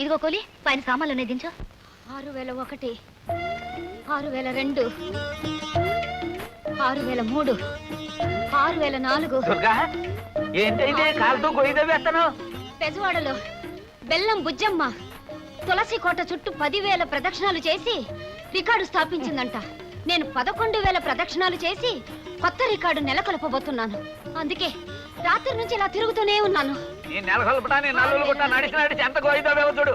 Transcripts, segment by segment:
ఇదిగో కోలి పైన సామాన్లు ఉన్నాయి దించు. ఆరు వేల ఒకటి ఆరు వేల రెండు ఆరు వేల మూడు ఆరు వేల నాలుగు. దుర్గా ఏంటైతే కాలుతో గొయ్యి వేస్తాను పెజవాడలో బెల్లం బుజ్జమ్మ తులసి కోట చుట్టూ పదివేల ప్రదక్షిణాలు చేసి రికార్డు స్థాపించిందంట. నేను పదకొండు వేల ప్రదక్షిణాలు చేసి కొత్త రికార్డు నెలకొల్పబోతున్నాను. అందుకే రాత్రి నుంచి ఇలా తిరుగుతూనే ఉన్నాను. నేను నెలకొల్పటా నేను నల్లులు కొట్టా నడిచి నడిచి ఎంత గొయ్యిదావేవో చూడు.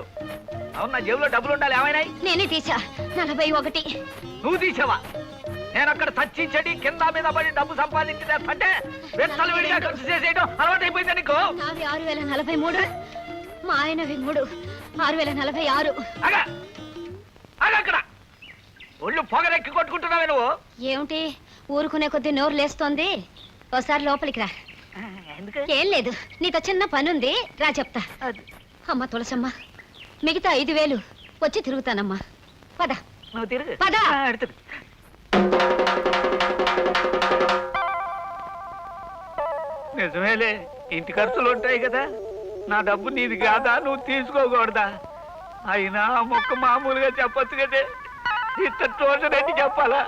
అవును నా జేబులో డబ్బులు ఉండాలి ఏమైనాయి? నేనే తీసా నలభై ఒకటి. నువ్వు తీసావా? నేను అక్కడ చచ్చి చెడి కింద మీద పడి డబ్బు సంపాదించి తెస్తుంటే విత్తలు విడిగా ఖర్చు చేసేయడం అలవాటు అయిపోయింది నీకు. నావి ఆరు వేల నలభై మూడు మా ఆయనవి మూడు ఆరు వేల నలభై ఆరు. అగా అగా అక్కడ! ఒళ్ళు పొగరెక్కి కొట్టుకుంటున్నావే నువ్వు. ఏమిటి? ఊరుకునే కొద్దీ నోరు లేస్తోంది. ఒకసారి లోపలికి రా. ఏం లేదు. నీతో చిన్న పనుంది. రా చెప్తా. అమ్మ తులసమ్మ మిగతా ఐదు వేలు వచ్చి తిరుగుతానమ్మా. పద. నువ్వు తిరుగు. పద. నిజమేలే ఇంటి ఖర్చులు ఉంటాయి కదా. నా డబ్బు నీది కాదా? నువ్వు తీసుకోకూడదా? అయినా మొక్క మామూలుగా చెప్పొచ్చు కదే. ఇంత తోచనట్టు చెప్పాలా?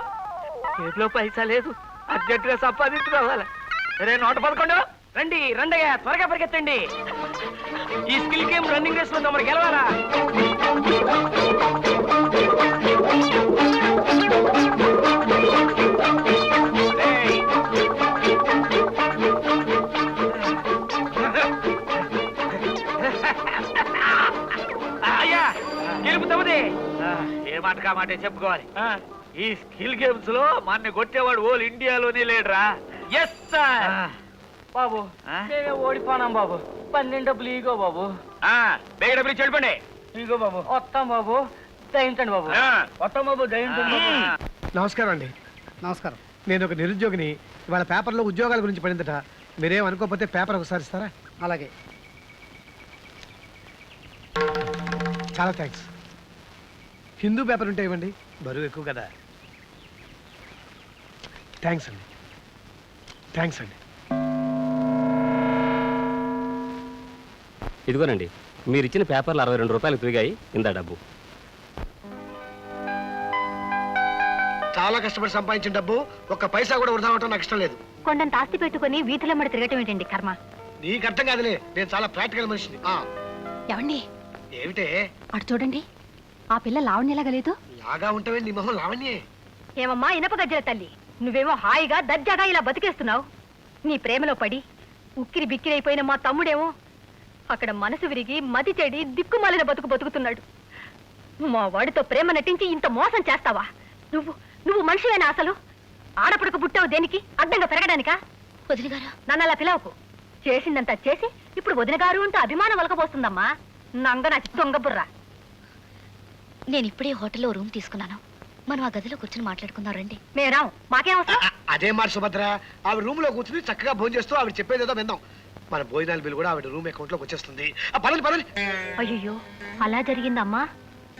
చేతిలో పైసా లేదు. అర్జెంటుగా సంపాదించుకోవాలా? రే నూట పదకొండు. రండి రండయ్యా త్వరగా పరిగెత్తండి. ఈ స్కిల్ గేమ్ రన్నింగ్ రేస్లో మరి గెలవాలా? ఏ మాటే చెప్పుకోవాలి. ఈ స్కిల్ గేమ్స్లో మన కొట్టేవాడు ఓల్ ఇండియాలోనే లేడురా. ఎస్ సార్ బాబు? మేమే ఓడిపోనాం బాబు. పన్నెండు డబ్బులు ఇగో బాబు. బేగ డబ్బులు వెళ్ళిపోండి. ఇగో బాబు. వస్తాం బాబు. దయించండి బాబు. ఆ. వస్తాం బాబు దయించండి. నమస్కారం అండి. నమస్కారం. నేను ఒక నిరుద్యోగిని. ఇవాళ పేపర్లో ఉద్యోగాల గురించి పడిందట. మీరేం అనుకోకపోతే పేపర్ ఒకసారి ఇస్తారా? అలాగే. చాలా థ్యాంక్స్. హిందూ పేపర్ ఉంటే ఇవ్వండి. బరువు ఎక్కువ కదా. థ్యాంక్స్ అండి. థ్యాంక్స్ అండి. ఇదిగోనండి మీరు ఇచ్చిన పేపర్లు అరవై రెండు రూపాయలు తిరిగాయి ఇందా డబ్బు. చాలా కష్టపడి సంపాదించిన డబ్బు ఒక్క పైసా కూడా వృధా అవటం నాకు ఇష్టం లేదు. కొండంత ఆస్తి పెట్టుకుని వీధిలో మడి తిరగటం ఏంటండి కర్మ? నీకు అర్థం కాదులే నేను చాలా ప్రాక్టికల్ మనిషిని. ఆ, ఎవండి ఏమిటే? అటు చూడండి ఆ పిల్ల లావణ్యలాగలేదు లాగా ఉంటావే నీ మొహం లావణ్యే. ఏమమ్మా ఇనప గజ్జల తల్లి. నువ్వేమో హాయిగా దర్జాగా ఇలా బతికేస్తున్నావు. నీ ప్రేమలో పడి ఉక్కిరి బిక్కిరైపోయిన మా తమ్ముడేమో అక్కడ మనసు విరిగి మతి చెడి దిక్కుమాలిన బతుకు బతుకుతున్నాడు. మా వాడితో ప్రేమ నటించి ఇంత మోసం చేస్తావా? నువ్వు నువ్వు మనిషివేనా అసలు? ఆడపడక పుట్టావు దేనికి? అడ్డంగా పెరగడానికా? వదిన గారు. నన్ను అలా పిలవకు. చేసిందంతా చేసి ఇప్పుడు వదిన గారు అంటూ అభిమానం వలకపోస్తుందమ్మా నంగ నచ్చి దొంగబుర్రా నేను ఇప్పుడే హోటల్లో రూమ్ తీసుకున్నాను. మనం ఆ గదిలో కూర్చొని మాట్లాడుకుందాం రండి. మేము రాం మాకేం అవసరం? అదే మాట సుభద్ర ఆవిడ రూమ్లో కూర్చుని చక్కగా భోజనం చేస్తూ ఆవిడ చెప్పేది ఏదో విందాం. మన భోజనాల బిల్ కూడా ఆవిడ రూమ్ అకౌంట్లోకి వచ్చేస్తుంది. ఆ, పదండి పదండి. అయ్యో అలా జరిగిందమ్మా.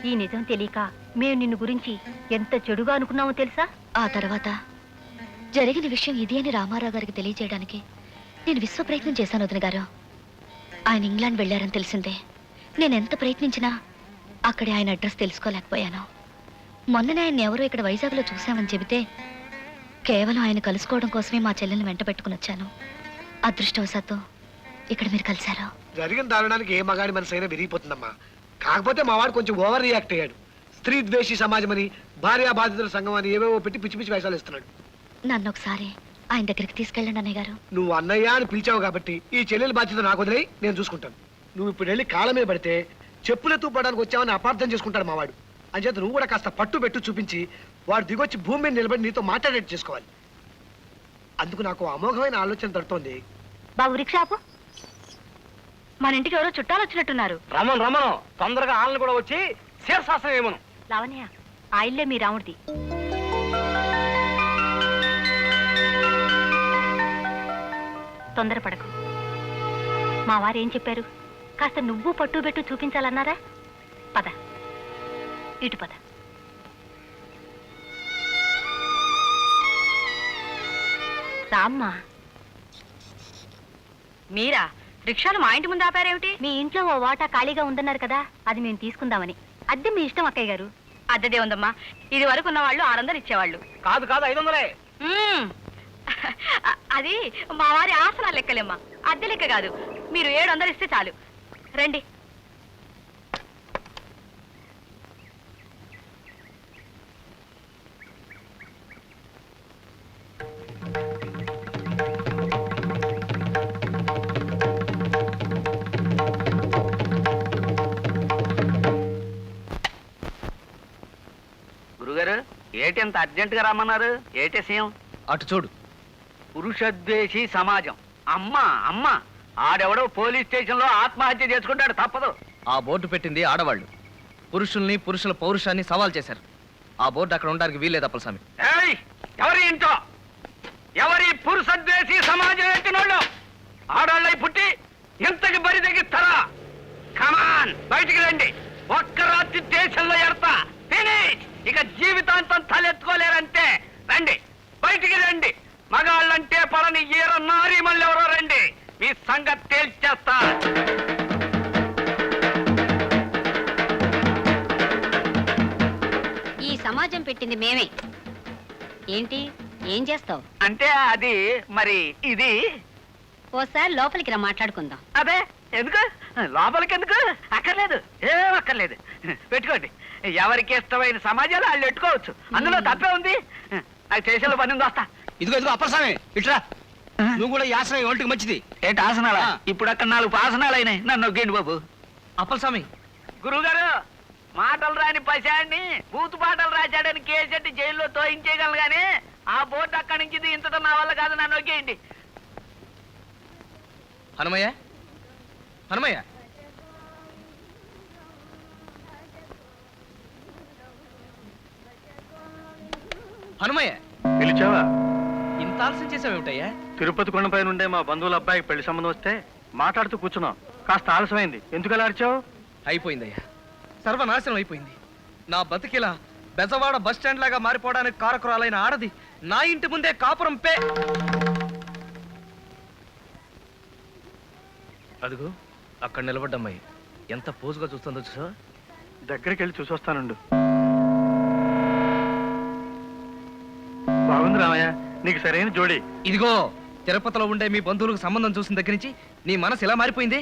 ఈ నిజం తెలియక మేము నిన్ను గురించి ఎంత చెడుగా అనుకున్నామో తెలుసా? ఆ తర్వాత జరిగిన విషయం ఇది అని రామారావు గారికి తెలియజేయడానికి నేను విశ్వ ప్రయత్నం చేశాను వదిన గారు. ఆయన ఇంగ్లాండ్ వెళ్ళారని తెలిసిందే. నేను ఎంత ప్రయత్నించినా అక్కడే ఆయన అడ్రస్ తెలుసుకోలేకపోయాను. మొన్ననే ఆయన ఎవరో ఇక్కడ వైజాగ్లో చూశామని చెబితే కేవలం ఆయన కలుసుకోవడం కోసమే మా చెల్లెల్ని వెంట పెట్టుకుని వచ్చాను. అదృష్టవశాత్తు ఇక్కడ మీరు కలిశారు. జరిగిన దారుణానికి ఏ మగాడి మనసు అయినా విరిగిపోతుందమ్మా. కాకపోతే మా వాడు కొంచెం ఓవర్ రియాక్ట్ అయ్యాడు. స్త్రీ ద్వేషి సమాజం అని భార్యా బాధితుల సంఘం అని ఏవేవో పెట్టి పిచ్చి పిచ్చి వేషాలు ఇస్తున్నాడు నన్ను ఒకసారి ఆయన దగ్గరికి తీసుకెళ్ళండి అన్నయ్య గారు. నువ్వు అన్నయ్య అని పిలిచావు కాబట్టి ఈ చెల్లెల బాధ్యత నాకు వదిలేయి నేను చూసుకుంటాను. నువ్వు ఇప్పుడు వెళ్ళి మీద పడితే చెప్పులెత్తు పడడానికి వచ్చావని అపార్థం చేసుకుంటాడు మా వాడు. అంచేత నువ్వు కూడా కాస్త పట్టు పెట్టు చూపించి వాడు దిగొచ్చి భూమి మీద నిలబడి నీతో మాట్లాడేట్టు చేసుకోవాలి. అందుకు నాకు అమోఘమైన ఆలోచన తడుతోంది. బాబు రిక్షాపు మన ఇంటికి ఎవరో చుట్టాలు వచ్చినట్టున్నారు. రమణ్ రమణం తొందరగా ఆళ్ళని కూడా వచ్చి శీర్షాసనం ఏమను? లావణ్య ఆ ఇల్లే మీ రాముడిది. తొందరపడకు. మా వారు ఏం చెప్పారు? కాస్త నువ్వు పట్టు పెట్టు చూపించాలన్నారా? పద. ఇటు పద. రామ్మా. మీరా? రిక్షాలు మా ఇంటి ముందు ఆపారేమిటి? మీ ఇంట్లో ఓ వాటా ఖాళీగా ఉందన్నారు కదా అది మేము తీసుకుందామని. అద్దె మీ ఇష్టం అక్కయ్య గారు. అద్దెదే ఉందమ్మా. ఇది వరకు ఉన్న వాళ్ళు ఆరు వందలు ఇచ్చేవాళ్ళు. కాదు కాదు ఐదు వందలే. మ్మ్. అది మా వారి ఆసనాలు లెక్కలేమ్మా. అద్దె లెక్క కాదు. మీరు ఏడు వందలు ఇస్తే చాలు. రండి. ఏటి అంత అర్జెంటుగా రమ్మన్నారు? ఏటి సీఎం? అటు చూడు. పురుషద్వేషి సమాజం. అమ్మ అమ్మ ఆడెవడో పోలీస్ స్టేషన్లో ఆత్మహత్య చేసుకుంటాడు తప్పదు. ఆ బోర్డు పెట్టింది ఆడవాళ్ళు. పురుషుల్ని పురుషుల పౌరుషాన్ని సవాల్ చేశారు. ఆ బోర్డు అక్కడ ఉండడానికి వీల్లేదు అప్పలస్వామి. ఏయ్ ఎవరి ఇంట్లో? ఎవరి పురుషద్వేషి సమాజం ఎట్టినోళ్ళు ఆడాళ్ళై పుట్టి ఇంతకి బరి తెగిస్తారా కమాన్ బయటికి రండి. ఒక్క రాత్రి దేశంలో ఎడతా. ఫినిష్ ఇక జీవితాంతం తలెత్తుకోలేరంటే రండి బయటికి రండి. మగాళ్ళంటే పడని ఈర నారి మళ్ళీ ఎవరో రండి. మీ సంగతి తేల్చేస్తా. ఈ సమాజం పెట్టింది మేమే. ఏంటి? ఏం చేస్తావు? అంటే అది మరి ఇది? ఓసారి లోపలికి రా మాట్లాడుకుందాం. అదే ఎందుకు? లోపలికి ఎందుకు అక్కర్లేదు ఏం అక్కర్లేదు. పెట్టుకోండి. ఎవరికి ఇష్టమైన సమాజాలు వాళ్ళు పెట్టుకోవచ్చు. అందులో తప్పే ఉంది. అది చేసేలో పని ఉంది వస్తా. ఇదిగో ఇదిగో అప్పలస్వామి ఇట్రా. నువ్వు కూడా యాసన ఒంటికి మంచిది? ఏంటి ఆసనాలా? ఇప్పుడు అక్కడ నాలుగు ఆసనాలు అయినాయి. నన్ను నొగ్గండి బాబు. అప్పలస్వామి గురువుగారు మాటలు రాని పశాన్ని బూతు పాటలు రాశాడని కేసెట్టి జైల్లో తోయించేయగలను కానీ ఆ బోర్డు అక్కడి నుంచి దించడం నా వల్ల కాదు. నన్ను నొక్కేయండి. హనుమయ్య? హనుమయ్య? హనుమయ్య పిలిచావా? ఇంత ఆలస్యం చేసావేమిటయ్యా? తిరుపతి కొండపై నుండే మా బంధువుల అబ్బాయికి పెళ్ళి సంబంధం వస్తే మాట్లాడుతూ కూర్చున్నాం. కాస్త ఆలస్యమైంది. ఎందుకు అలా అరిచావు? అయిపోయిందయ్యా. సర్వనాశనం అయిపోయింది. నా బతికిలా బెజవాడ బస్ స్టాండ్ లాగా మారిపోవడానికి కారకురాలైన ఆడది నా ఇంటి ముందే కాపురం పే అదిగో అక్కడ నిలబడ్డమ్మాయి. ఎంత పోజుగా చూస్తుందో చూసా దగ్గరికి వెళ్ళి చూసొస్తానుండు. రామయ్య నీకు సరైన జోడి. ఇదిగో తిరుపతిలో ఉండే మీ బంధువులకు సంబంధం చూసిన దగ్గర నుంచి నీ మనసు ఎలా మారిపోయింది?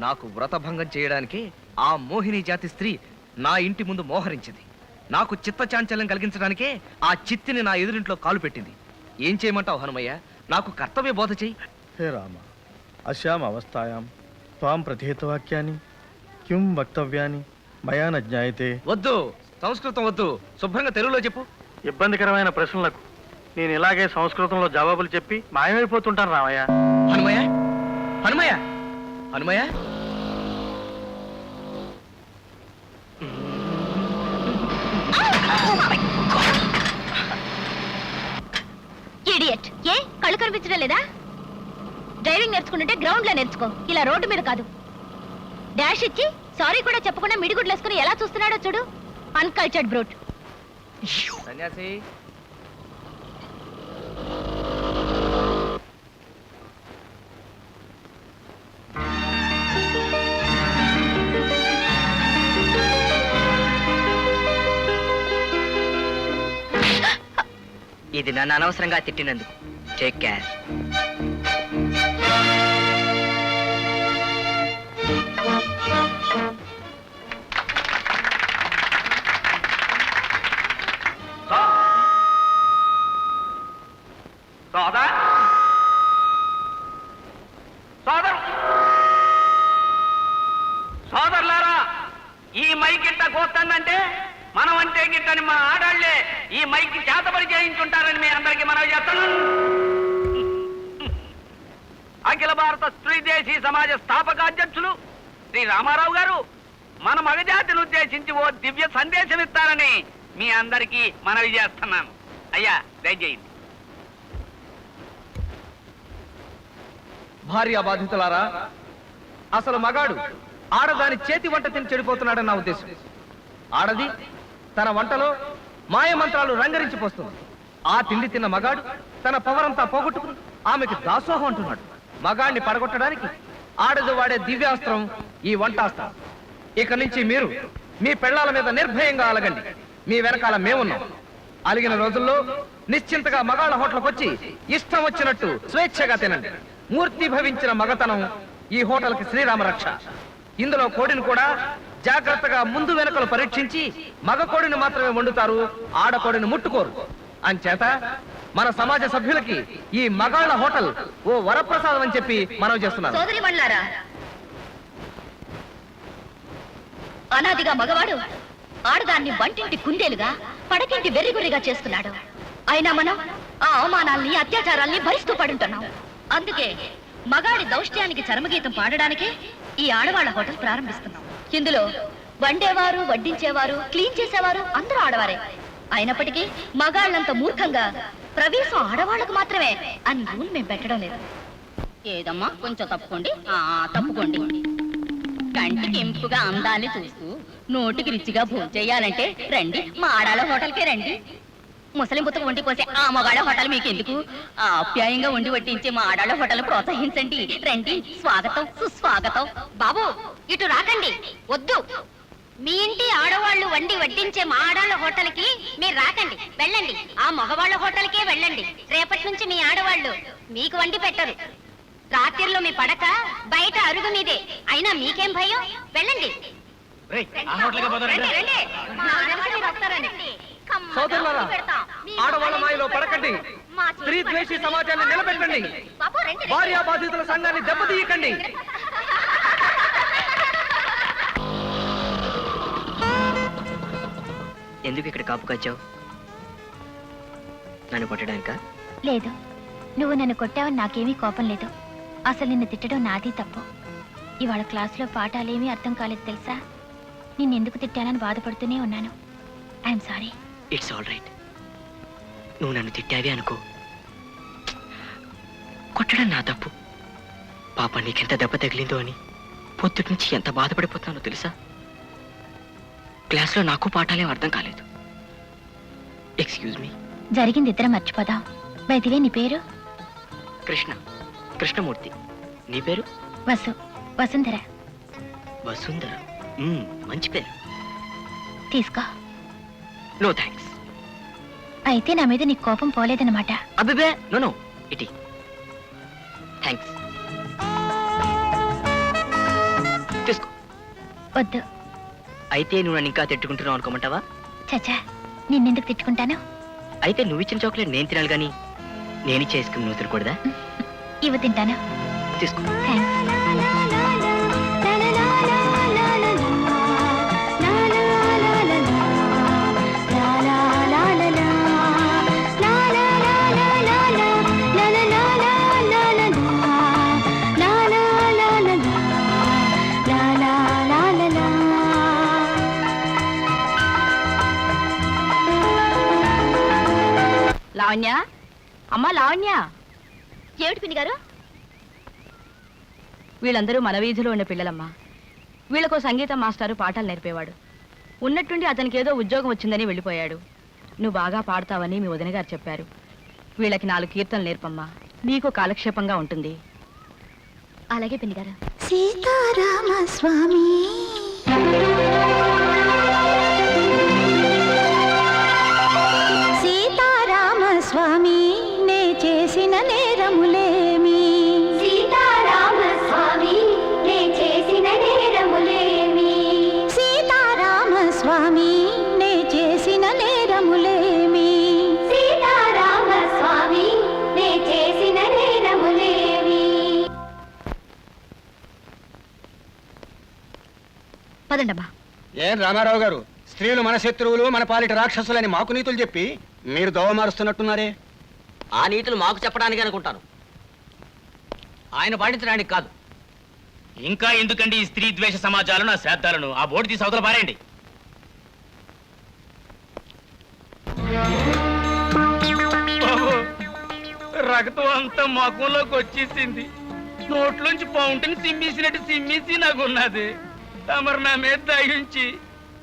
నాకు వ్రతభంగం చేయడానికి ఆ మోహిని జాతి స్త్రీ నా ఇంటి ముందు మోహరించింది. నాకు చిత్త చాంచల్యం కలిగించడానికే ఆ చిత్తిని నా ఎదురింట్లో కాలు పెట్టింది. ఏం చేయమంటావు హనుమయ్య? నాకు కర్తవ్య బోధ చెయ్యి హే రామ అశ్యాం అవస్థాయాం. త్వాం ప్రతిహితవాక్యాన్ని కిం వక్తవ్యాన్ని మయా న జ్ఞాయతే వద్దు సంస్కృతం వద్దు శుభ్రంగా తెలుగులో చెప్పు. ఇబ్బందికరమైన ప్రశ్నలకు నేను ఇలాగే సంస్కృతంలో జవాబులు చెప్పి మాయమైపోతుంటాను రామయ్య. హనుమయ్య? హనుమయ్య? హనుమయ్య? ఇడియట్ ఏ? కళ్ళు కనిపించడం లేదా? డ్రైవింగ్ నేర్చుకుంటుంటే గ్రౌండ్లో నేర్చుకో. ఇలా రోడ్డు మీద కాదు. డాష్ ఇచ్చి సారీ కూడా చెప్పకుండా మిడిగుడ్లు వేసుకుని ఎలా చూస్తున్నాడో చూడు. అన్కల్చర్డ్ బ్రూట్ సన్యాసి ఇది నన్ను అనవసరంగా తిట్టినందుకు టేక్ కేర్ దర్శనమిస్తారని మీ అందరికీ మనవి చేస్తున్నాను. అయ్యా దయచేయండి. భార్య బాధితులారా అసలు మగాడు ఆడదాని చేతి వంట తిని చెడిపోతున్నాడని నా ఉద్దేశం. ఆడది తన వంటలో మాయ మంత్రాలు ఆ తిండి తిన్న మగాడు తన పవరంతా పోగొట్టుకుని ఆమెకి దాసోహం అంటున్నాడు. మగాడిని పడగొట్టడానికి ఆడది వాడే దివ్యాస్త్రం ఈ వంటాస్త్రం. ఇక నుంచి మీరు మీ పెళ్ళాల మీద నిర్భయంగా అలగండి. మీ వెనకాల మేమున్నాం. అలిగిన రోజుల్లో నిశ్చింతగా మగాళ్ళ హోటల్కి వచ్చి ఇష్టం వచ్చినట్టు స్వేచ్ఛగా తినండి. మూర్తి భవించిన మగతనం ఈ హోటల్కి శ్రీరామ రక్ష. ఇందులో కోడిని కూడా జాగ్రత్తగా ముందు వెనుకలు పరీక్షించి మగ కోడిని మాత్రమే వండుతారు ఆడ కోడిని ముట్టుకోరు. అంచేత మన సమాజ సభ్యులకి ఈ మగాళ్ళ హోటల్ ఓ వరప్రసాదం అని చెప్పి మనవి చేస్తున్నారు అనాదిగా మగవాడు ఆడదాన్ని వంటింటి కుందేలుగా పడకింటి వెర్రిగురిగా చేస్తున్నాడు అయినా మనం ఆ అవమానాల్ని అత్యాచారాల్ని భరిస్తూ పడుంటున్నాం. అందుకే మగాడి దౌష్ట్యానికి చరమగీతం పాడడానికి ఈ ఆడవాళ్ళ హోటల్ ప్రారంభిస్తున్నాం. ఇందులో వండేవారు వడ్డించేవారు క్లీన్ చేసేవారు అందరూ ఆడవారే. అయినప్పటికీ మగాళ్ళంత మూర్ఖంగా ప్రవేశం ఆడవాళ్ళకు మాత్రమే అని రూల్ మేము పెట్టడం లేదు. ఏదమ్మా? కొంచెం తప్పుకోండి. ఆ తప్పుకోండి. కంటికి ఇంపుగా అందాన్ని చూస్తూ నోటికి రుచిగా భోజనం చేయాలంటే రండి మాడాల హోటల్కే రండి. ముసలి ముత్తకు వండి పోసే ఆ మగాళ్ళ హోటల్ మీకు ఎందుకు ఆప్యాయంగా వండి వడ్డించే మా ఆడాళ్ళ హోటల్ ప్రోత్సహించండి. రండి స్వాగతం సుస్వాగతం. బాబు ఇటు రాకండి వద్దు. మీ ఇంటి ఆడవాళ్ళు వండి వడ్డించే మా ఆడాళ్ళ హోటల్కి మీరు రాకండి వెళ్ళండి. ఆ మగవాళ్ళ హోటల్కే వెళ్ళండి. రేపటి నుంచి మీ ఆడవాళ్ళు మీకు వండి పెట్టరు. రాత్రిలో మీ పడక బయట అరుగు మీదే. అయినా మీకేం భయం? వెళ్ళండి. సోదరులారా, ఆడవాళ్ళ మాయలో పడకండి. స్త్రీ ద్వేషి సమాజాన్ని నిలబెట్టండి. భార్యా బాధితుల సంఘాన్ని దెబ్బతీయకండి. ఎందుకు ఇక్కడ కాపు కాచావు? నన్ను కొట్టడానికా? లేదు. నువ్వు నన్ను కొట్టావని నాకేమీ కోపం లేదు. అసలు నిన్ను తిట్టడం నాది తప్పు. ఇవాళ క్లాసులో పాఠాలేమీ అర్థం కాలేదు తెలుసా? నిన్నెందుకు తిట్టానని బాధపడుతూనే ఉన్నాను. I'm sorry it's all right నువ్వు నన్ను తిట్టావే అనుకో. కొట్టడం నా తప్పు. పాప నీకెంత దెబ్బ తగిలిందో అని పొద్దుటి నుంచి ఎంత బాధపడిపోతున్నానో తెలుసా? క్లాస్లో నాకు పాఠాలేం అర్థం కాలేదు. ఎక్స్క్యూజ్ మీ జరిగింది ఇద్దరం మర్చిపోదాం. బయటివే నీ పేరు? కృష్ణ. కృష్ణమూర్తి. నీ పేరు? వసు వసుంధర. వసుంధర? మ్మ్, మంచి పేరు. తీసుకో. నో థ్యాంక్స్ అయితే నా మీద నీకు కోపం పోలేదన్నమాట. అబ్బిబే నో నో ఇటీ. థ్యాంక్స్ తీసుకో. వద్దు. అయితే నువ్వు నన్ను ఇంకా తిట్టుకుంటున్నావు అనుకోమంటావా? చచ్చా నిన్నెందుకు తిట్టుకుంటాను? అయితే నువ్వు ఇచ్చిన చాక్లెట్ నేను తినాలి కానీ నేను చేసుకుని నువ్వు తినకూడదా ఇవి తింటాను? తీసుకో. థ్యాంక్స్ లావణ్య? అమ్మా లావణ్య? ఏమిటి పిన్ని గారు? వీళ్ళందరూ మన వీధిలో ఉన్న పిల్లలమ్మా. వీళ్ళకో సంగీతం మాస్టారు పాఠాలు నేర్పేవాడు. ఉన్నట్టుండి అతనికి ఏదో ఉద్యోగం వచ్చిందని వెళ్ళిపోయాడు. నువ్వు బాగా పాడతావని మీ వదిన గారు చెప్పారు. వీళ్ళకి నాలుగు కీర్తనలు నేర్పమ్మా. నీకు కాలక్షేపంగా ఉంటుంది. అలాగే పిన్ని గారు. సీతారామ స్వామి. పదండమ్మా ఏం రామారావు గారు? స్త్రీలు మన శత్రువులు మన పాలిట రాక్షసులని మాకు నీతులు చెప్పి మీరు దోవ మారుస్తున్నట్టున్నారే. ఆ నీతులు మాకు చెప్పడానికి అనుకుంటాను. ఆయన పాటించడానికి కాదు. ఇంకా ఎందుకండి ఈ స్త్రీ ద్వేష సమాజాలను ఆ శ్రాద్ధాలను? ఆ బోర్డు తీసి అవతల పారేయండి. రక్తం అంతా ముఖంలోకి వచ్చేసింది. నోట్లోంచి పౌంటిని సిమ్మేసినట్టు సిమ్మేసి నాకున్నది. తమరు నా మీద దయించి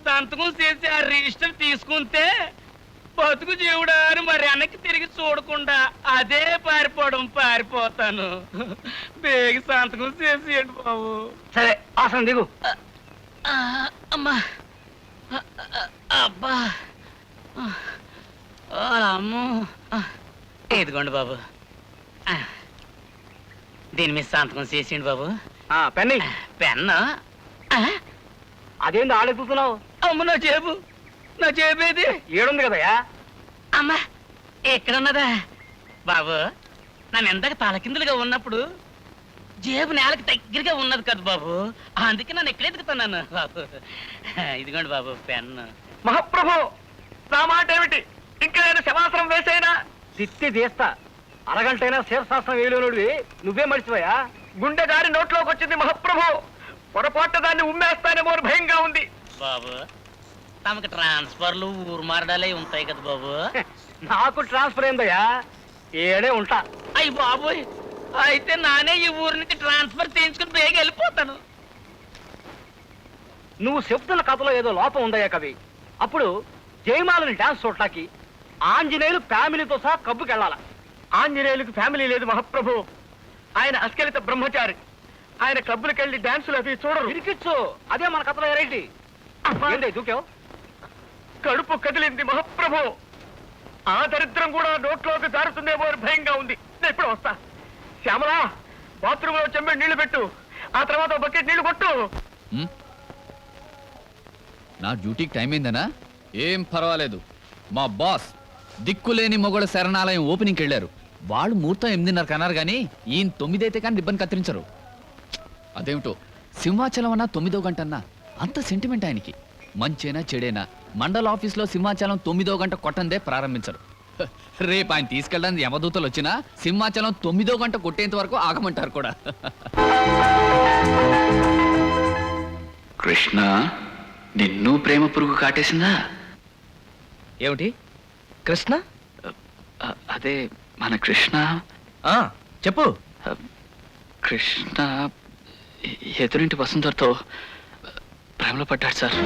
సంతకం చేసి ఆ రిజిస్టర్ తీసుకుంటే బతుకు జీవుడా అని మరి వెనక్కి తిరిగి చూడకుండా అదే పారిపోవడం పారిపోతాను. బేగి సంతకం చేసేయండి బాబు. సరే ఆసనం దిగు. అమ్మా. అబ్బా. అమ్మో. ఇదిగోండి బాబు. ఆ, దీని మీద సంతకం చేసేయండి బాబు. పెన్ని. పెన్ను. అదేంది ఆడెక్కుతున్నావు అమ్మ నా జేబు. నా జేబేది ఏడుంది కదయ్యా? అమ్మా ఎక్కడున్నదా? బాబు నన్ను ఎందాక తలకిందులుగా ఉన్నప్పుడు జేబు నేలకు దగ్గరగా ఉన్నది కదా బాబు. అందుకే నన్ను ఎక్కడ ఎదుగుతున్నాను? బాబు ఇదిగోండి బాబు పెన్ను. మహాప్రభు నా మాట ఏమిటి? ఇంకా నేను శవాసనం వేసైనా? తిత్తి తీస్తా. అరగంటైనా శీర్షాసనం వేయలేనుడివి. నువ్వే మర్చిపోయా? గుండె దారి నోట్లోకి వచ్చింది మహాప్రభు. పొరపాటు దాన్ని ఉమ్మేస్తానేమో భయంగా ఉంది. బాబు తమకు ట్రాన్స్ఫర్లు ఊరు మారడాలే ఉంటాయి కదా బాబు. నాకు ట్రాన్స్ఫర్ అయిందయ్యా ఏడే ఉంటా. అయ్యి బాబోయ్ అయితే నానే ఈ ఊరు నుంచి ట్రాన్స్ఫర్ చేయించుకుని బేగ వెళ్ళిపోతాను. నువ్వు చెప్తున్న కథలో ఏదో లోపం ఉందయ్యా కవి. అప్పుడు జయమాలని డాన్స్ చూడటానికి ఆంజనేయులు ఫ్యామిలీతో సహా కబ్బుకెళ్ళాల. ఆంజనేయులకు ఫ్యామిలీ లేదు మహాప్రభు. ఆయన అస్కలిత బ్రహ్మచారి. ఆయన క్లబ్బులకు వెళ్ళి డాన్సులు అవి చూడరు. ఇరికిచ్చు. అదే మన కథలో ఏంటి దూకావు? కడుపు కదిలింది మహాప్రభు. ఆ దరిద్రం కూడా నోట్లోకి జారుతుందేమో అని భయంగా ఉంది. నేను ఇప్పుడు వస్తా. శ్యామలా బాత్రూంలో చెంబడి నీళ్ళు పెట్టు. ఆ తర్వాత ఒక బకెట్ నీళ్ళు కొట్టు. నా డ్యూటీకి టైం అయిందనా? ఏం పర్వాలేదు. మా బాస్ దిక్కులేని మొగోళ్ళ శరణాలయం ఓపెనింగ్కి వెళ్ళారు. వాళ్ళు ముహూర్తం ఎనిమిదిన్నర కన్నారు కానీ ఈయన తొమ్మిది అయితే కానీ రిబ్బన్ కత్తిరించరు. అదేమిటో? సింహాచలం అన్నా తొమ్మిదో గంట అన్నా అంత సెంటిమెంట్ ఆయనకి. మంచేనా చెడేనా మండల ఆఫీస్లో సింహాచలం తొమ్మిదో గంట కొట్టందే ప్రారంభించరు. రేపు ఆయన తీసుకెళ్ళడానికి యమదూతలు వచ్చినా సింహాచలం తొమ్మిదో గంట కొట్టేంత వరకు ఆగమంటారు కూడా. కృష్ణ నిన్ను ప్రేమ పురుగు కాటేసిందా? ఏమిటి? కృష్ణ? అదే మన కృష్ణ. ఆ చెప్పు. కృష్ణ ఎదురింటి వసుంధర్తో ప్రేమలో పడ్డాడు సార్.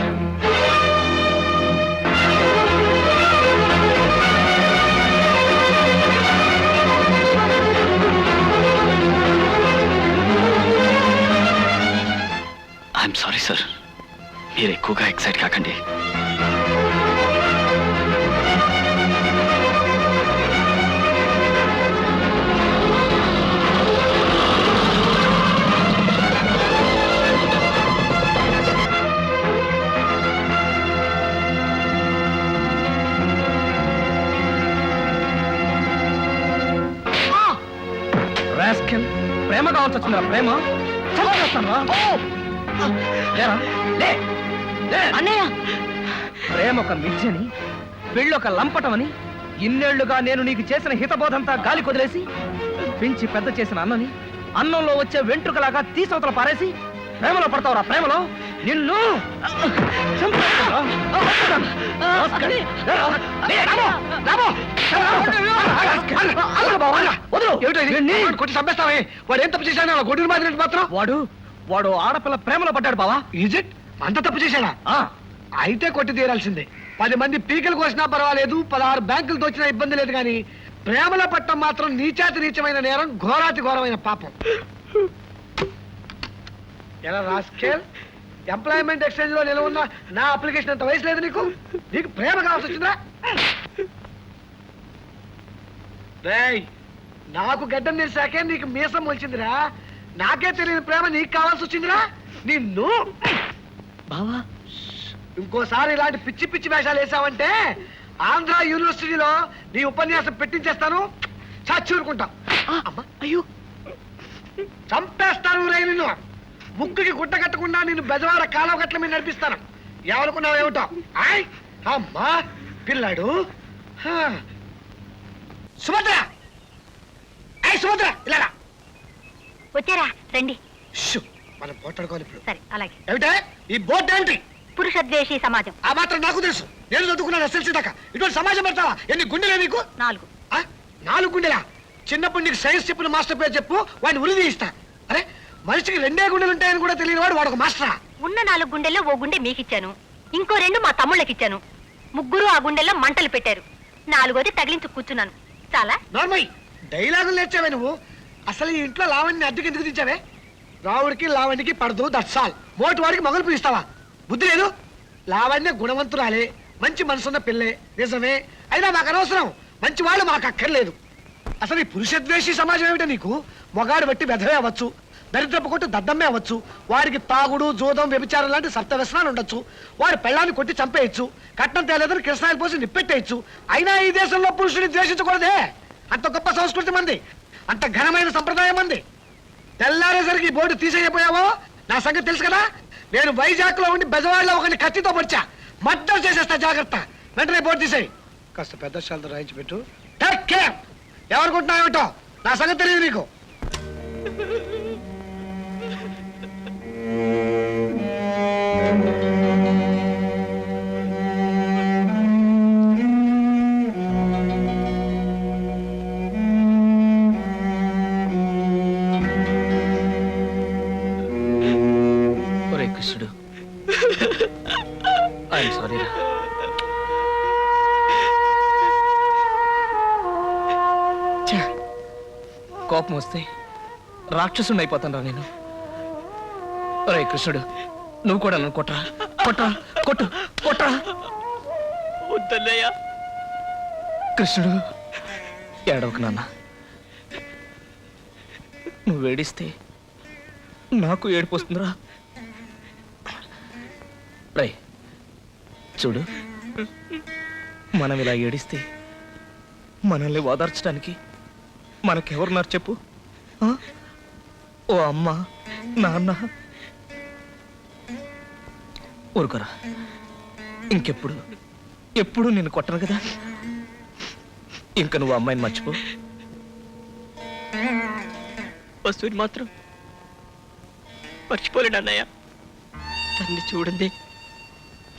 ఐఎమ్ సారీ సార్ మీరు ఎక్కువగా ఎక్సైట్ కాకండి. ప్రేమ కావాల్సి వచ్చిందా ప్రేమ చంపేస్తానురా. లేరా? లే. లే. ప్రేమ ఒక మిథ్యని పెళ్ళొక లంపటమని ఇన్నేళ్ళుగా నేను నీకు చేసిన హితబోధంతా గాలి కొదిలేసి పెంచి పెద్ద చేసిన అన్నని అన్నంలో వచ్చే వెంట్రుకలాగా తీసవతల పారేసి ప్రేమలో పడతావురా ప్రేమలో నిన్ను. కొట్టి చంపేస్తావే? వాడు ఏం తప్పు చేశాడు? గొడ్డు మాదిరి మాత్రం? వాడు వాడు ఆడపిల్ల ప్రేమలో పడ్డాడు బావా. ఈజిట్ అంత తప్పు చేశాడా? ఆ, అయితే కొట్టి తీరాల్సిందే. పది మంది పీకలు కోసినా పర్వాలేదు పదహారు బ్యాంకులు దోచినా ఇబ్బంది లేదు కానీ ప్రేమల పట్టం మాత్రం నీచాతి నీచమైన నేరం ఘోరాతి ఘోరమైన పాపం. ఎలా రాస్కేల్? ఎంప్లాయ్మెంట్ ఎక్స్చేంజ్లో నిలవ ఉన్న నా అప్లికేషన్ అంత వయసు లేదు నీకు? నీకు ప్రేమ కావాల్సి వచ్చిందా నాకు గడ్డం తెలిసాకే నీకు మీసం వచ్చిందిరా నాకే తెలియని ప్రేమ నీకు కావాల్సి వచ్చిందిరా. నిన్ను! బావా! ఇంకోసారి ఇలాంటి పిచ్చి పిచ్చి వేషాలు వేసావంటే ఆంధ్ర యూనివర్సిటీలో నీ ఉపన్యాసం పెట్టించేస్తాను. చచ్చి ఊరుకుంటాం. అమ్మా. అయ్యో! చంపేస్తాను రే నిన్ను. ముక్కుకి గుడ్డ కట్టకుండా నేను బెజవాడ కాలువ గట్ల మీద నడిపిస్తాను. ఏమనుకున్నావు ఏమిటో? ఆయ్! అమ్మా! పిల్లాడు! హా. సుభద్ర! ఏయ్ సుభద్ర! ఇలా. వచ్చారా? రండి. మనం పోట్లాడుకోవాలి ఇప్పుడు. సరే అలాగే. ఏమిటే? ఈ బోర్డు ఏంటి? పురుషద్వేషి సమాజం. ఆ మాత్రం నాకు తెలుసు. నేను చదువుకున్నాను ఎస్ఎల్సీ దాకా. ఇటువంటి సమాజం పెడతావా? ఎన్ని గుండెలే నీకు? నాలుగు? నాలుగు గుండెలా? చిన్నప్పుడు నీకు సైన్స్ చెప్పిన మాస్టర్ పేరు చెప్పు వాడిని ఉరి తీయిస్తా అరే మనిషికి రెండే గుండెలు ఉంటాయని కూడా తెలియని వాడు వాడు ఒక మాస్టరా. ఉన్న నాలుగు గుండెల్లో ఓ గుండె మీకిచ్చాను. ఇంకో రెండు మా తమ్ముళ్ళకిచ్చాను. ముగ్గురు ఆ గుండెల్లో మంటలు పెట్టారు. నాలుగోది తగిలించు కూర్చున్నాను. చాలా? నార్మల్ డైలాగులు నేర్చావే నువ్వు? అసలు ఈ ఇంట్లో లావణ్య అద్దెకి ఎందుకు తెచ్చావే రావుడికి లావణ్యకి పడదు దట్స్ ఆల్ మోటి వాడికి మొగలు పిలుస్తావా బుద్ధి లేదు? లావణ్య గుణవంతురాలే మంచి మనసున్న పిల్లే నిజమే. అయినా మాకు అనవసరం. మంచి వాళ్ళు మాకు అక్కర్లేదు. అసలు ఈ పురుషద్వేషి సమాజం ఏమిటో నీకు? మొగాడు బట్టి వెధవే అవ్వచ్చు. దరిద్రపు కొట్టు దద్దమ్మే అవ్వచ్చు. వాడికి తాగుడు జోదం వ్యభిచారం లాంటి సప్త వ్యసనాలు ఉండొచ్చు. వాడి పెళ్ళాన్ని కొట్టి చంపేయచ్చు. కట్నం తేలేదని కృష్ణాయిలు పోసి నిప్పెట్టేయచ్చు. అయినా ఈ దేశంలో పురుషుని ద్వేషించకూడదే. అంత గొప్ప సంస్కృతి మంది. అంత ఘనమైన సంప్రదాయం మంది. తెల్లారేసరికి బోర్డు తీసేయపోయావో నా సంగతి తెలుసు కదా? నేను వైజాగ్లో ఉండి బెజవాడలో ఒకరిని కత్తితో పొడిచా. మద్దతు చేసేస్తా జాగ్రత్త. వెంటనే బోర్డు తీసేయి. కాస్త పెద్ద శాలతో రాయించి పెట్టు. ఎవరుకుంటున్నావేమిటో నా సంగతి తెలియదు నీకు. రాక్షసుని అయిపోతాను నేను. ఒరే కృష్ణుడు నువ్వు కూడా నన్ను కొట్టరా. కొట్టరా కొట్టు వద్దన్నయ్య. కృష్ణుడు ఏడవకు నాన్న. నువ్వు ఏడిస్తే నాకు ఏడుపు వస్తుందిరా. రై చూడు. మనం ఇలా ఏడిస్తే మనల్ని ఓదార్చడానికి మనకెవరున్నారు చెప్పు? ఓ అమ్మ నాన్న. ఊరుకోరా. ఇంకెప్పుడు ఎప్పుడు నేను కొట్టను కదా? ఇంకా నువ్వు అమ్మాయిని మర్చిపో. వస్తువుని మాత్రం. మర్చిపోలేడు అన్నయ్య. తన్ని చూడండి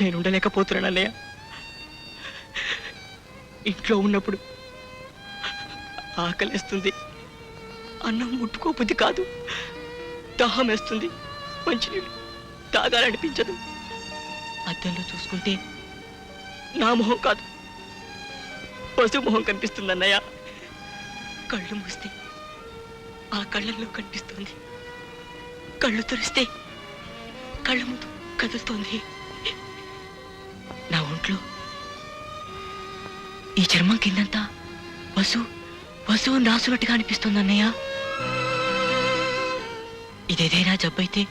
నేను ఉండలేకపోతున్నాను అన్నయ్య. ఇంట్లో ఉన్నప్పుడు ఆకలిస్తుంది. అన్నం ముట్టుకోబుద్ధి కాదు. దాహం వేస్తుంది మంచినీళ్ళు తాగాలనిపించదు. అద్దంలో చూసుకుంటే నా మొహం కాదు. పశు మొహం కనిపిస్తుంది అన్నయ్య కళ్ళు మూస్తే ఆ కళ్ళల్లో కనిపిస్తుంది. కళ్ళు తెరిస్తే కళ్ళ ముందు కదులుతోంది. నా ఒంట్లో ఈ చర్మం కిందంతా వసు వసు నాసునట్టుగా అనిపిస్తుంది అన్నయ్య ఇదేదైనా జబ్బు అయితే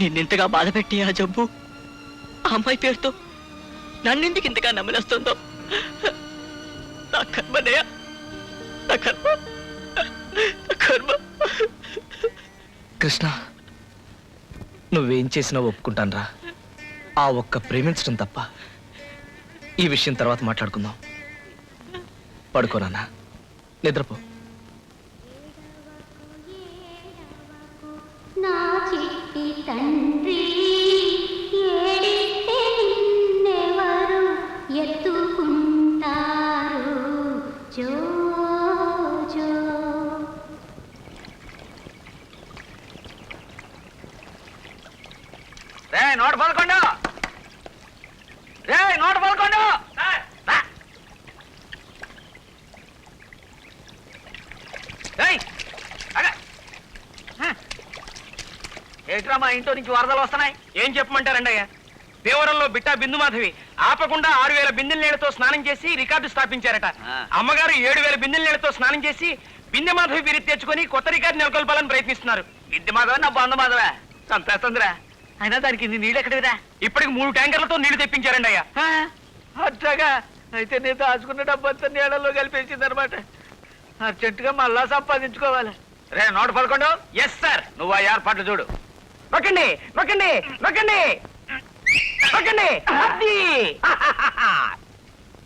నిన్నెంతగా బాధ పెట్టి ఆ జబ్బు ఆ అమ్మాయి పేరుతో నన్నెందుకు ఇంతగా నమ్మలేస్తుందో నా కర్మనయ్య నా కర్మ నా కర్మ. కృష్ణ నువ్వేం చేసినా ఒప్పుకుంటానరా. ఆ ఒక్క ప్రేమించడం తప్ప ఈ విషయం తర్వాత మాట్లాడుకుందాం. పడుకోరానా నిద్రపో. నుంచి వరదలు వస్తున్నాయి. ఏం చెప్పమంటారండి అయ్యా దేవరంలో బిట్టా బిందు మాధవి ఆపకుండా ఆరు వేల బిందెల నీళ్ళతో స్నానం చేసి రికార్డు స్థాపించారట. అమ్మగారు ఏడు వేల బిందెల నీళ్ళతో స్నానం చేసి బిందె మాధవి బిరి తెచ్చుకొని కొత్త రికార్డు నెలకొల్పాలని ప్రయత్నిస్తున్నారు. విద్య మాధవ నా బంధు మాధవ? చంపేస్తుందిరా అయినా దానికి నీళ్ళు ఎక్కడివిరా? ఇప్పటికి మూడు ట్యాంకర్లతో నీళ్ళు తెప్పించారండి అయ్యా అట్లాగా అయితే నేను దాచుకున్న డబ్బంతా నీళ్ళలో కలిపేసింది అనమాట అర్జెంటుగా మళ్ళా సంపాదించుకోవాలి. రే నూట పదకొండు? ఎస్ సార్ నువ్వు ఆ ఏర్పాట్లు చూడు. నొక్కండి నొక్కండి నొక్కండి నొక్కండి అది.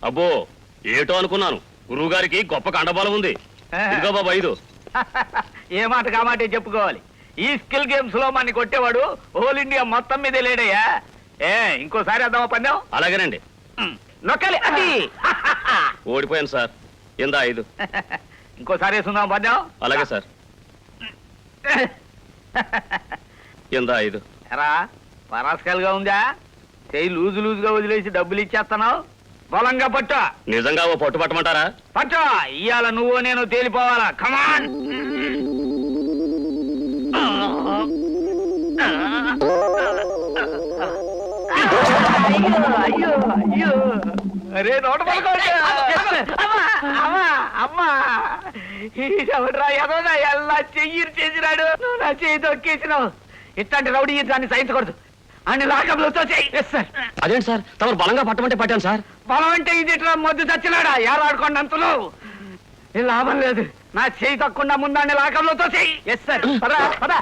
అబ్బో ఏటో అనుకున్నాను. గురువు గారికి గొప్ప కండబలం ఉంది. ఇదిగో బాబా ఐదు. ఏ మాట కామాటే చెప్పుకోవాలి. ఈ స్కిల్ గేమ్స్లో మన కొట్టేవాడు హోల్ ఇండియా మొత్తం మీదే లేడయ్యా. ఏ ఇంకోసారి వద్దామా పందెం? అలాగేనండి. నొక్కాలి అది ఓడిపోయాను సార్. ఇందా ఐదు. ఇంకోసారి వేసుకుందాం పందెం? అలాగే సార్. ఇందా ఐదు. ఎరా పరాస్కాలుగా ఉందా? చెయ్యి లూజు లూజుగా వదిలేసి డబ్బులు ఇచ్చేస్తున్నావు? బలంగా పట్టు. నిజంగా ఓ పట్టు పట్టమంటారా? పట్టు. ఇవాళ నువ్వు నేను తేలిపోవాలా? కమాన్ అయ్యో అయ్యో అయ్యో. అరే నోట పడుకోండి అమ్మా అమ్మా అమ్మా ఎవడ్రా ఎదోదా ఎలా చెయ్యి చేసినాడు నువ్వు నా చెయ్యి తొక్కేసినావు. ఇట్లాంటి రౌడీ దాన్ని సహించకూడదు అన్ని లాకప్లతో చెయ్యి ఎస్ సార్ అదేంటి సార్? తమరు బలంగా పట్టమంటే పట్టాను సార్. బలం అంటే ఇది ఇట్లా మొద్దు చచ్చినాడా? ఏలాడుకోండి అంతలో ఏ లాభం లేదు. నా చేయి తక్కువ ముందాన్ని లాకంలో చెయ్యి ఎస్ సార్ పదా పదా.